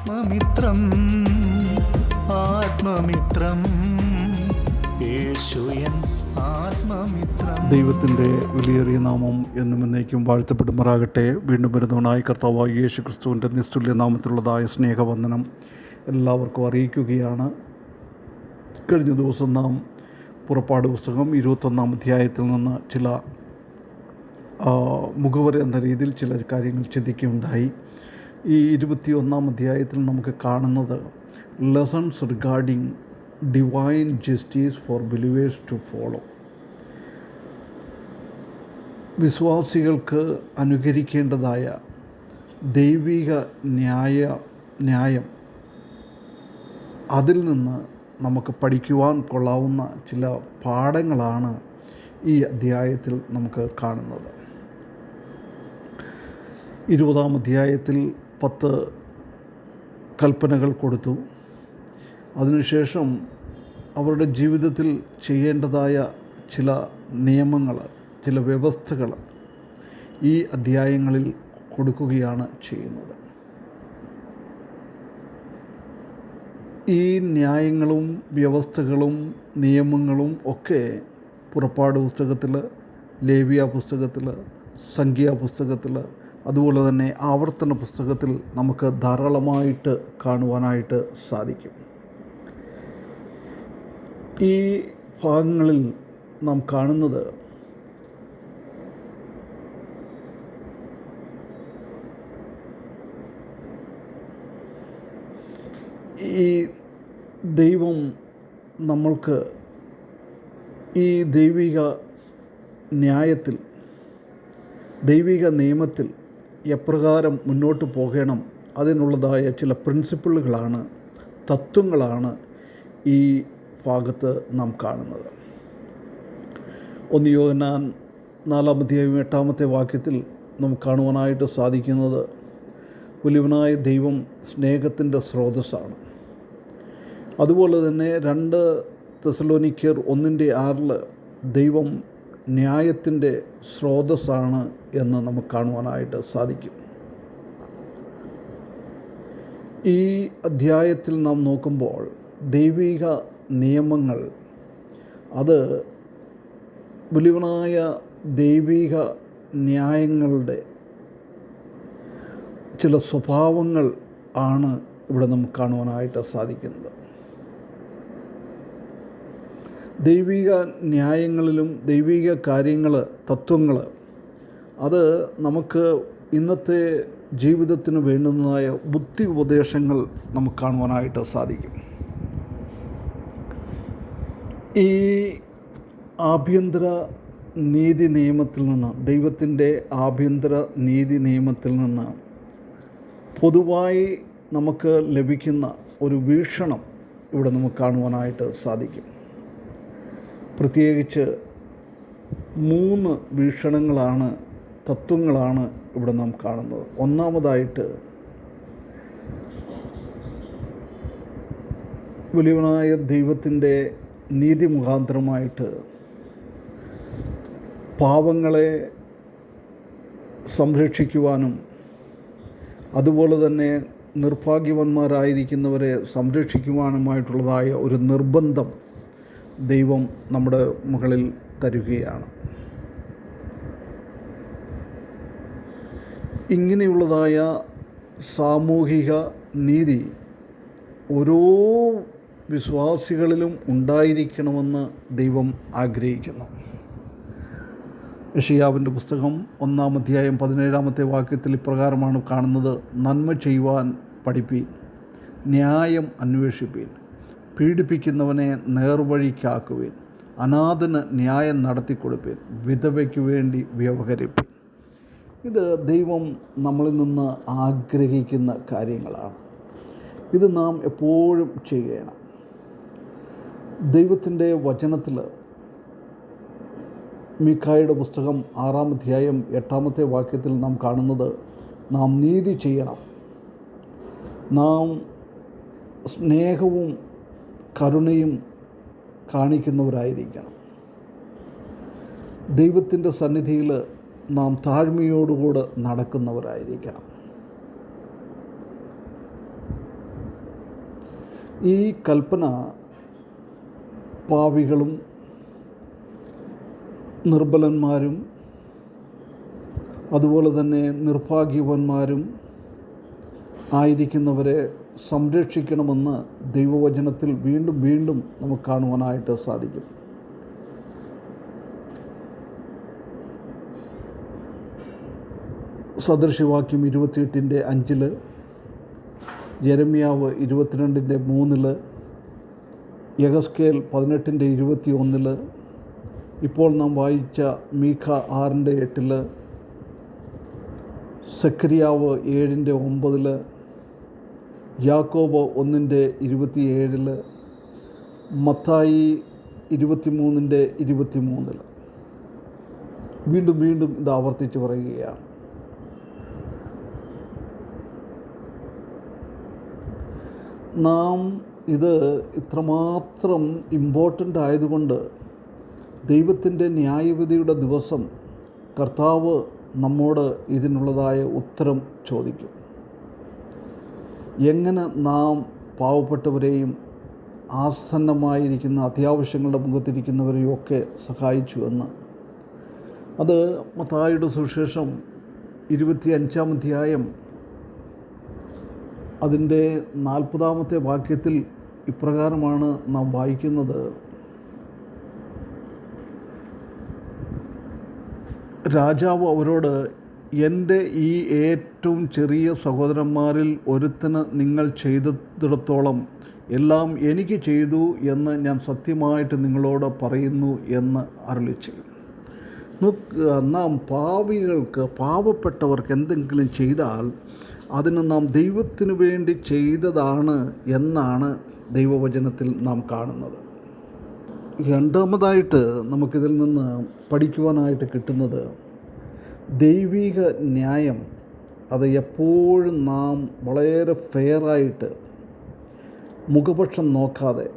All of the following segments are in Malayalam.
ആത്മമിത്രം ആത്മമിത്രം. യേശുയൻ ആത്മമിത്രം. ദൈവത്തിന്റെ വിലയേറിയ നാമം എന്നും എന്നേക്കും വാഴ്ത്തപ്പെടുമാറാകട്ടെ. വീണ്ടും വരുന്നവനായി കർത്താവായി യേശു ക്രിസ്തുവിന്റെ നിസ്തുല്യ നാമത്തിലുള്ളതായ സ്നേഹവന്ദനം എല്ലാവർക്കും അറിയിക്കുകയാണ്. കഴിഞ്ഞ ദിവസം നാം പുറപ്പാട് പുസ്തകം ഇരുപത്തൊന്നാം അധ്യായത്തിൽ നിന്ന് ചില മുഖവര എന്ന രീതിയിൽ ചില കാര്യങ്ങൾ ചിന്തിക്കുകയുണ്ടായി. ഈ ഇരുപത്തിയൊന്നാം അധ്യായത്തിൽ നമുക്ക് കാണുന്നത് lessons regarding divine justice for believers to follow വിശ്വാസികൾക്ക് അനുകരിക്കേണ്ടതായ ദൈവിക ന്യായ ന്യായം അതിൽ നിന്ന് നമുക്ക് പഠിക്കുവാൻ കൊള്ളാവുന്ന ചില പാഠങ്ങളാണ് ഈ അധ്യായത്തിൽ നമുക്ക് കാണുന്നത്. ഇരുപതാം അധ്യായത്തിൽ പത്ത് കൽപ്പനകൾ കൊടുത്തു. അതിനുശേഷം അവരുടെ ജീവിതത്തിൽ ചെയ്യേണ്ടതായ ചില നിയമങ്ങൾ ചില വ്യവസ്ഥകൾ ഈ അധ്യായങ്ങളിൽ കൊടുക്കുകയാണ് ചെയ്യുന്നത്. ഈ ന്യായങ്ങളും വ്യവസ്ഥകളും നിയമങ്ങളും ഒക്കെ പുറപ്പാട് പുസ്തകത്തിൽ ലേവിയ പുസ്തകത്തിൽ സംഖ്യാ പുസ്തകത്തിൽ അതുപോലെ തന്നെ ആവർത്തന പുസ്തകത്തിൽ നമുക്ക് ധാരാളമായിട്ട് കാണുവാനായിട്ട് സാധിക്കും. ഈ ഭാഗങ്ങളിൽ നാം കാണുന്നത് ഈ ദൈവം നമ്മൾക്ക് ഈ ദൈവിക ന്യായത്തിൽ ദൈവിക നിയമത്തിൽ എപ്രകാരം മുന്നോട്ട് പോകണം? അതിനുള്ളതായ ചില പ്രിൻസിപ്പിളുകളാണ് തത്വങ്ങളാണ് ഈ ഭാഗത്ത് നാം കാണുന്നത്. ഒന്ന് യോഹന്നാൻ നാലാമധ്യായും എട്ടാമത്തെ വാക്യത്തിൽ നമുക്ക് കാണുവാനായിട്ട് സാധിക്കുന്നത് വലിയവനായ ദൈവം സ്നേഹത്തിന്റെ സ്രോതസ്സാണ്. അതുപോലെ തന്നെ രണ്ട് തെസലോനിക്കർ ഒന്നിന്റെ ആറിൽ ദൈവം ന്യായത്തിന്റെ സ്രോതസ്സാണ് എന്ന് നമുക്ക് കാണുവാനായിട്ട് സാധിക്കും. ഈ അധ്യായത്തിൽ നാം നോക്കുമ്പോൾ ദൈവിക നിയമങ്ങൾ അത് വലിയവനായ ദൈവിക ന്യായങ്ങളുടെ ചില സ്വഭാവങ്ങൾ ആണ് ഇവിടെ നമുക്ക് കാണുവാനായിട്ട് സാധിക്കുന്നത്. ദൈവിക ന്യായങ്ങളിലും ദൈവിക കാര്യങ്ങൾ തത്വങ്ങൾ അത് നമുക്ക് ഇന്നത്തെ ജീവിതത്തിന് വേണ്ടുന്നതായ ബുദ്ധി ഉപദേശങ്ങൾ നമുക്ക് കാണുവാനായിട്ട് സാധിക്കും. ഈ ആഭ്യന്തര നീതി നിയമത്തിൽ നിന്ന് ദൈവത്തിന്റെ ആഭ്യന്തര നീതി നിയമത്തിൽ നിന്ന് പൊതുവായി നമുക്ക് ലഭിക്കുന്ന ഒരു വീക്ഷണം ഇവിടെ നമുക്ക് കാണുവാനായിട്ട് സാധിക്കും. പ്രത്യേകിച്ച് മൂന്ന് വീക്ഷണങ്ങളാണ് തത്വങ്ങളാണ് ഇവിടെ നാം കാണുന്നത്. ഒന്നാമതായിട്ട് വലിയവനായ ദൈവത്തിന്റെ നീതി മുഖാന്തരമായിട്ട് പാവങ്ങളെ സംരക്ഷിക്കുവാനും അതുപോലെ തന്നെ നിർഭാഗ്യവന്മാരായിരിക്കുന്നവരെ സംരക്ഷിക്കുവാനുമായിട്ടുള്ളതായ ഒരു നിർബന്ധം ദൈവം നമ്മുടെ മുകളിൽ തരുകയാണ്. ഇങ്ങനെയുള്ളതായ സാമൂഹിക നീതി ഓരോ വിശ്വാസികളിലും ഉണ്ടായിരിക്കണമെന്ന് ദൈവം ആഗ്രഹിക്കുന്നു. യഷിയാവിന്റെ പുസ്തകം ഒന്നാം അധ്യായം പതിനേഴാമത്തെ വാക്യത്തിൽ ഇപ്രകാരമാണ് കാണുന്നത് നന്മ ചെയ്യുവാൻ പഠിപ്പീൻ ന്യായം അന്വേഷിപ്പീൻ. പീഡിപ്പിക്കുന്നവനെ നേർവഴിക്കാക്കുവേൻ. അനാഥന് ന്യായം നടത്തി നടത്തിക്കൊടുപ്പേൻ. വിധവയ്ക്ക് വേണ്ടി വ്യവഹരിപ്പേൻ. ഇത് ദൈവം നമ്മളിൽ നിന്ന് ആഗ്രഹിക്കുന്ന കാര്യങ്ങളാണ്. ഇത് നാം എപ്പോഴും ചെയ്യണം. ദൈവത്തിന്റെ വചനത്തിൽ മിക്കായുടെ പുസ്തകം ആറാം അധ്യായം എട്ടാമത്തെ വാക്യത്തിൽ നാം കാണുന്നത് നാം നീതി ചെയ്യണം. നാം സ്നേഹവും കരുണയും കാണിക്കുന്നവരായിരിക്കണം. ദൈവത്തിന്റെ സന്നിധിയിൽ നാം താഴ്മയോടുകൂടെ നടക്കുന്നവരായിരിക്കണം. ഈ കൽപ്പന പാവികളും നിർബലന്മാരും അതുപോലെ തന്നെ നിർഭാഗ്യവന്മാരും ആയിരിക്കുന്നവരെ സംരക്ഷിക്കണമെന്ന് ദൈവവചനത്തിൽ വീണ്ടും വീണ്ടും നമുക്ക് കാണുവാനായിട്ട് സാധിക്കും. സദൃശവാക്യം ഇരുപത്തിയെട്ടിന്റെ അഞ്ചിൽ ജരമ്യാവ് ഇരുപത്തിരണ്ടിന്റെ മൂന്നിൽ യഗസ്കേൽ പതിനെട്ടിന്റെ ഇരുപത്തി ഒന്നിൽ ഇപ്പോൾ നാം വായിച്ച മീഖ ആറിന്റെ എട്ടിൽ സക്രിയാവ് ഏഴിന്റെ ഒമ്പതിൽ യാക്കോബ് ഒന്നിന്റെ ഇരുപത്തിയേഴിൽ മത്തായി ഇരുപത്തിമൂന്നിന്റെ ഇരുപത്തിമൂന്നിൽ. വീണ്ടും വീണ്ടും ഇത് ആവർത്തിച്ച് പറയുകയാണ്. നാം ഇത് ഇത്രമാത്രം ഇമ്പോർട്ടന്റ് ആയതുകൊണ്ട് ദൈവത്തിന്റെ ന്യായവിധിയുടെ ദിവസം കർത്താവ് നമ്മോട് ഇതിനുള്ളതായ ഉത്തരം ചോദിക്കും. എങ്ങനെ നാം പാവപ്പെട്ടവരെയും ആസന്നമായിരിക്കുന്ന അത്യാവശ്യങ്ങളുടെ മുഖത്തിരിക്കുന്നവരെയും ഒക്കെ സഹായിച്ചു എന്ന്. അത് മത്തായിയുടെ സുവിശേഷം ഇരുപത്തി അഞ്ചാം അധ്യായം അതിന്റെ നാൽപ്പതാമത്തെ വാക്യത്തിൽ ഇപ്രകാരമാണ് നാം വായിക്കുന്നത്. രാജാവ് അവരോട് എന്റെ ഈ ഏറ്റവും ചെറിയ സഹോദരന്മാരിൽ ഒരുത്തിന് നിങ്ങൾ ചെയ്തിടത്തോളം എല്ലാം എനിക്ക് ചെയ്തു എന്ന് ഞാൻ സത്യമായിട്ട് നിങ്ങളോട് പറയുന്നു എന്ന് അരളി നാം പാവികൾക്ക് പാവപ്പെട്ടവർക്ക് എന്തെങ്കിലും ചെയ്താൽ അതിന് നാം ദൈവത്തിനു വേണ്ടി ചെയ്തതാണ് എന്നാണ് ദൈവവചനത്തിൽ നാം കാണുന്നത്. രണ്ടാമതായിട്ട് നമുക്കിതിൽ നിന്ന് പഠിക്കുവാനായിട്ട് കിട്ടുന്നത് ദൈവിക ന്യായം അത് എപ്പോഴും നാം വളരെ ഫെയറായിട്ട് മുഖപക്ഷം നോക്കാതെ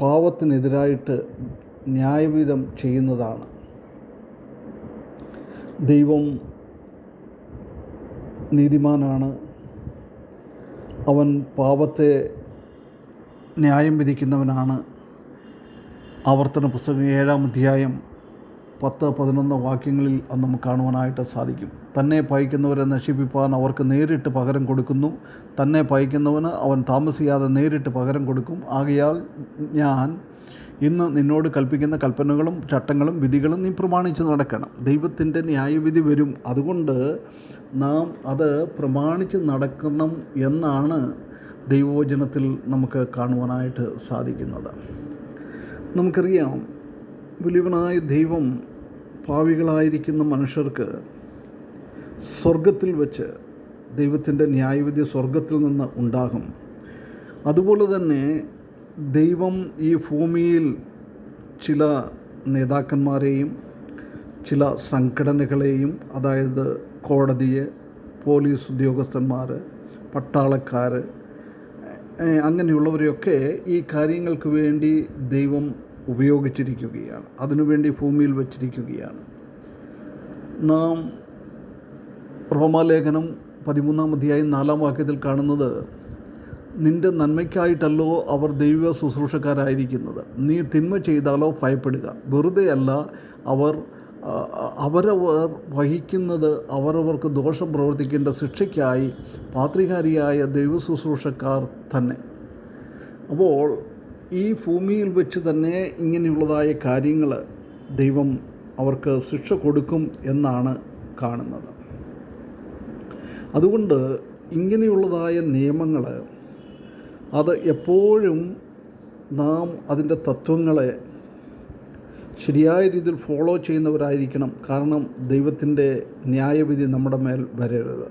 പാവത്തിനെതിരായിട്ട് ന്യായവിധം ചെയ്യുന്നതാണ്. ദൈവം നീതിമാനാണ്. അവൻ പാപത്തെ ന്യായം വിധിക്കുന്നവനാണ്. ആവർത്തന പുസ്തകം ഏഴാം അധ്യായം പത്ത് പതിനൊന്ന് വാക്യങ്ങളിൽ നമുക്ക് കാണുവാനായിട്ട് സാധിക്കും. തന്നെ പയക്കുന്നവരെ നശിപ്പിപ്പാൻ അവർക്ക് നേരിട്ട് പകരം കൊടുക്കുന്നു. തന്നെ പയക്കുന്നവന് അവൻ താമസിയാതെ നേരിട്ട് പകരം കൊടുക്കും. ആകയാൽ ഞാൻ ഇന്ന് നിന്നോട് കൽപ്പിക്കുന്ന കൽപ്പനകളും ചട്ടങ്ങളും വിധികളും നീ പ്രമാണിച്ച് നടക്കണം. ദൈവത്തിന്റെ ന്യായവിധി വരും. അതുകൊണ്ട് നാം അത് പ്രമാണിച്ച് നടക്കണം എന്നാണ് ദൈവവചനത്തിൽ നമുക്ക് കാണുവാനായിട്ട് സാധിക്കുന്നത്. നമുക്കറിയാം വലിയവനായ ദൈവം പാവികളായിരിക്കുന്ന മനുഷ്യർക്ക് സ്വർഗത്തിൽ വെച്ച് ദൈവത്തിന്റെ ന്യായവിധി സ്വർഗത്തിൽ നിന്ന് ഉണ്ടാകും. അതുപോലെ തന്നെ ദൈവം ഈ ഭൂമിയിൽ ചില നേതാക്കന്മാരെയും ചില സംഘടനകളെയും അതായത് കോടതിയെ പോലീസ് ഉദ്യോഗസ്ഥന്മാർ പട്ടാളക്കാർ അങ്ങനെയുള്ളവരെയൊക്കെ ഈ കാര്യങ്ങൾക്ക് വേണ്ടി ദൈവം ഉപയോഗിച്ചിരിക്കുകയാണ്. അതിനുവേണ്ടി ഭൂമിയിൽ വച്ചിരിക്കുകയാണ്. നാം റോമാലേഖനം പതിമൂന്നാം അധ്യായം നാലാം വാക്യത്തിൽ കാണുന്നത് നിന്റെ നന്മയ്ക്കായിട്ടല്ലോ അവർ ദൈവ ശുശ്രൂഷക്കാരായിരിക്കുന്നത്. നീ തിന്മ ചെയ്താലോ ഭയപ്പെടുക. വെറുതെ അല്ല അവർ അവരവർ വഹിക്കുന്നത് അവരവർക്ക് ദോഷം പ്രവർത്തിക്കേണ്ട ശിക്ഷയ്ക്കായി പാത്രികാരിയായ ദൈവ ശുശ്രൂഷക്കാർ തന്നെ. അപ്പോൾ ഈ ഭൂമിയിൽ വെച്ച് തന്നെ ഇങ്ങനെയുള്ളതായ കാര്യങ്ങൾ ദൈവം അവർക്ക് ശിക്ഷ കൊടുക്കും എന്നാണ് കാണുന്നത്. അതുകൊണ്ട് ഇങ്ങനെയുള്ളതായ നിയമങ്ങൾ അത് എപ്പോഴും നാം അതിന്റെ തത്വങ്ങളെ ശരിയായ രീതിയിൽ ഫോളോ ചെയ്യുന്നവരായിരിക്കണം. കാരണം ദൈവത്തിന്റെ ന്യായവിധി നമ്മുടെ മേൽ വരരുത്.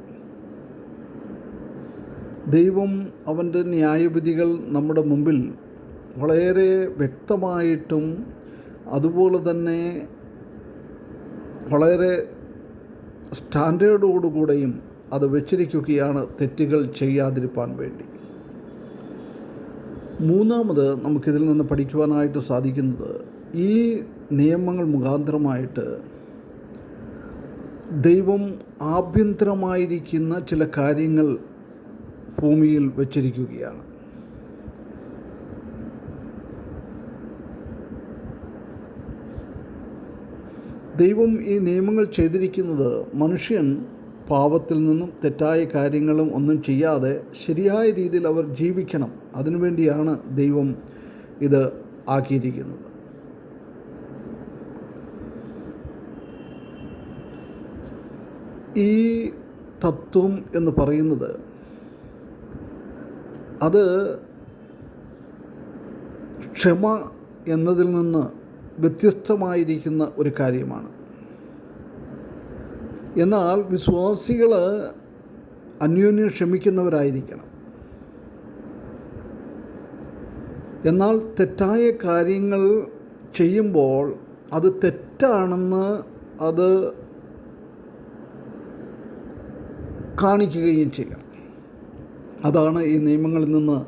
ദൈവം അവന്റെ ന്യായവിധികൾ നമ്മുടെ മുമ്പിൽ വളരെ വ്യക്തമായിട്ടും അതുപോലെ തന്നെ വളരെ സ്റ്റാൻഡേർഡോടുകൂടെയും അത് വെച്ചിരിക്കുകയാണ് തെറ്റുകൾ ചെയ്യാതിരിക്കാൻ വേണ്ടി. മൂന്നാമത് നമുക്കിതിൽ നിന്ന് പഠിക്കുവാനായിട്ട് സാധിക്കുന്നത് ഈ നിയമങ്ങൾ മുഖാന്തരമായിട്ട് ദൈവം ആഭ്യന്തരമായിരിക്കുന്ന ചില കാര്യങ്ങൾ ഭൂമിയിൽ വച്ചിരിക്കുകയാണ്. ദൈവം ഈ നിയമങ്ങൾ ചെയ്തിരിക്കുന്നത് മനുഷ്യൻ പാപത്തിൽ നിന്നും തെറ്റായ കാര്യങ്ങളും ഒന്നും ചെയ്യാതെ ശരിയായ രീതിയിൽ അവർ ജീവിക്കണം. അതിനുവേണ്ടിയാണ് ദൈവം ഇത് ആക്കിയിരിക്കുന്നത്. ഈ തത്വം എന്ന് പറയുന്നത് അത് ക്ഷമ എന്നതിൽ നിന്ന് വ്യത്യസ്തമായിരിക്കുന്ന ഒരു കാര്യമാണ്. എന്നാൽ വിശ്വാസികൾ അന്യോന്യം ക്ഷമിക്കുന്നവരായിരിക്കണം. എന്നാൽ തെറ്റായ കാര്യങ്ങൾ ചെയ്യുമ്പോൾ അത് തെറ്റാണെന്ന് അത് കാണിക്കുകയും ചെയ്യണം അതാണ് ഈ നിയമങ്ങളിൽ നിന്ന്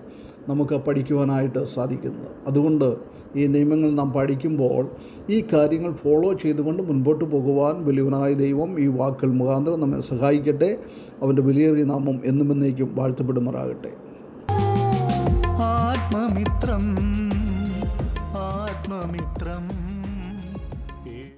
നമുക്ക് പഠിക്കുവാനായിട്ട് സാധിക്കുന്നത്. അതുകൊണ്ട് ഈ നിയമങ്ങൾ നാം പഠിക്കുമ്പോൾ ഈ കാര്യങ്ങൾ ഫോളോ ചെയ്തുകൊണ്ട് മുൻപോട്ട് പോകുവാൻ വലിയവനായ ദൈവം ഈ വാക്കുകൾ മുഖാന്തരം നമ്മെ സഹായിക്കട്ടെ. അവന്റെ വിലയേറിയ നാമം എന്നും എന്നേക്കും വാഴ്ത്തപ്പെടുമാറാകട്ടെ. ആത്മമിത്രം ആത്മമിത്രം.